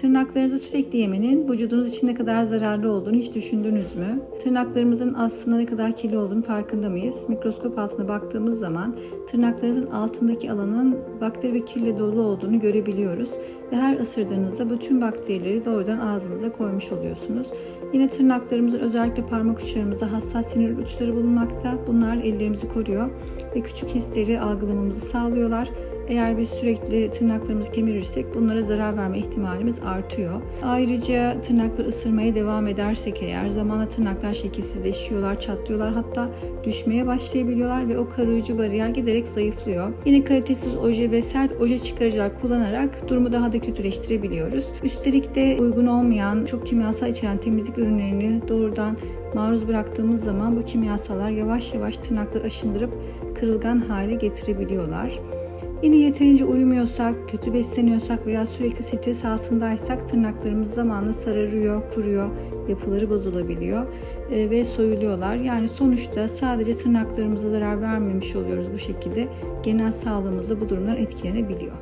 Tırnaklarınızı sürekli yemenin vücudunuz için ne kadar zararlı olduğunu hiç düşündünüz mü? Tırnaklarımızın aslında ne kadar kirli olduğunu farkında mıyız? Mikroskop altına baktığımız zaman tırnaklarınızın altındaki alanın bakteri ve kirle dolu olduğunu görebiliyoruz. Ve her ısırdığınızda bütün bakterileri doğrudan ağzınıza koymuş oluyorsunuz. Yine tırnaklarımızın özellikle parmak uçlarımızda hassas sinir uçları bulunmakta. Bunlar ellerimizi koruyor ve küçük hisleri algılamamızı sağlıyorlar. Eğer biz sürekli tırnaklarımızı kemirirsek bunlara zarar verme ihtimalimiz artıyor. Ayrıca tırnakları ısırmaya devam edersek eğer zamanla tırnaklar şekilsizleşiyorlar, çatlıyorlar hatta düşmeye başlayabiliyorlar ve o koruyucu bariyer giderek zayıflıyor. Yine kalitesiz oje ve sert oje çıkarıcılar kullanarak durumu daha da kötüleştirebiliyoruz. Üstelik de uygun olmayan, çok kimyasal içeren temizlik ürünlerini doğrudan maruz bıraktığımız zaman bu kimyasallar yavaş yavaş tırnakları aşındırıp kırılgan hale getirebiliyorlar. Yine yeterince uyumuyorsak, kötü besleniyorsak veya sürekli stres altındaysak tırnaklarımız zamanla sararıyor, kuruyor, yapıları bozulabiliyor e, ve soyuluyorlar. Yani sonuçta sadece tırnaklarımıza zarar vermemiş oluyoruz bu şekilde. Genel sağlığımız da bu durumdan etkilenebiliyor.